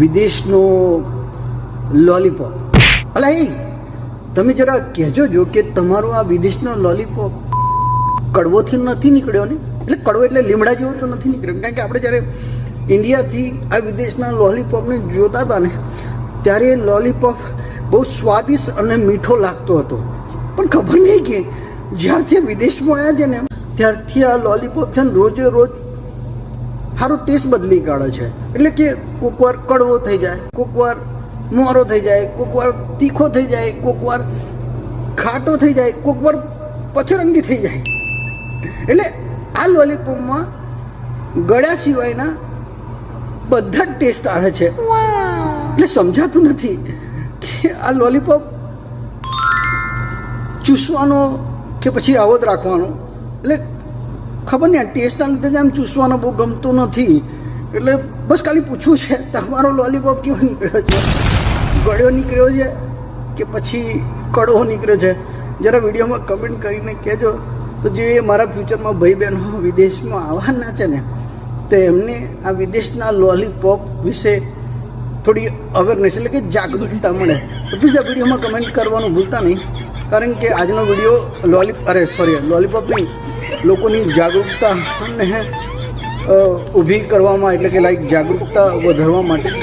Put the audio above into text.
વિદેશનો lollipop અલા, એ, તમે જરા કહેજો જો કે તમારો આ વિદેશનો લોલીપોપ કડવોથી નથી નીકળ્યો ને? એટલે કડવો એટલે લીમડા જેવો તો નથી નીકળ્યો. કારણ કે આપણે જ્યારે ઇન્ડિયાથી આ વિદેશના લોલીપોપને જોતા હતા ને, ત્યારે એ લોલીપોપ બહુ સ્વાદિષ્ટ અને મીઠો લાગતો હતો. પણ ખબર નહીં કે જ્યારથી વિદેશમાં આવ્યા છે ને, ત્યારથી આ લોલીપોપ છે ને રોજે રોજ સારો ટેસ્ટ બદલી કાઢે છે. એટલે કે કોક વાર કડવો થઈ જાય કોક વાર મોરો થઈ જાય કોક વાર તીખો થઈ જાય કોક વાર ખાટો થઈ જાય કોક વાર પચરંગી થઈ જાય. એટલે આ લોલીપોપમાં ગળ્યા સિવાયના બધા જ ટેસ્ટ આવે છે. એટલે સમજાતું નથી કે આ લોલીપોપ ચૂસવાનો કે પછી આવો જ રાખવાનો. એટલે ખબર નહીં ટેસ્ટના લીધે આમ ચૂસવાનો બહુ ગમતો નથી. એટલે બસ ખાલી પૂછવું છે, તમારો લોલીપોપ કેવો નીકળ્યો છે? ગળ્યો નીકળ્યો છે કે પછી કડવો નીકળ્યો છે? જરા વિડીયોમાં કમેન્ટ કરીને કહેજો. તો જે મારા ફ્યુચરમાં ભાઈ બહેનો વિદેશમાં આવવાના છે ને, તો એમને આ વિદેશના લોલીપોપ વિશે થોડી અવેરનેસ એટલે કે જાગૃતતા મળે. તો પ્લીઝ આ વિડીયોમાં કમેન્ટ કરવાનું ભૂલતા નહીં. કારણ કે આજનો વીડિયો લોલી અરે સોરી લોલીપોપ નહીં. લોકોની જાગૃતતા ને અ, ઊભી કરવામાં એટલે કે લાઈક જાગૃતતા વધારવા માટે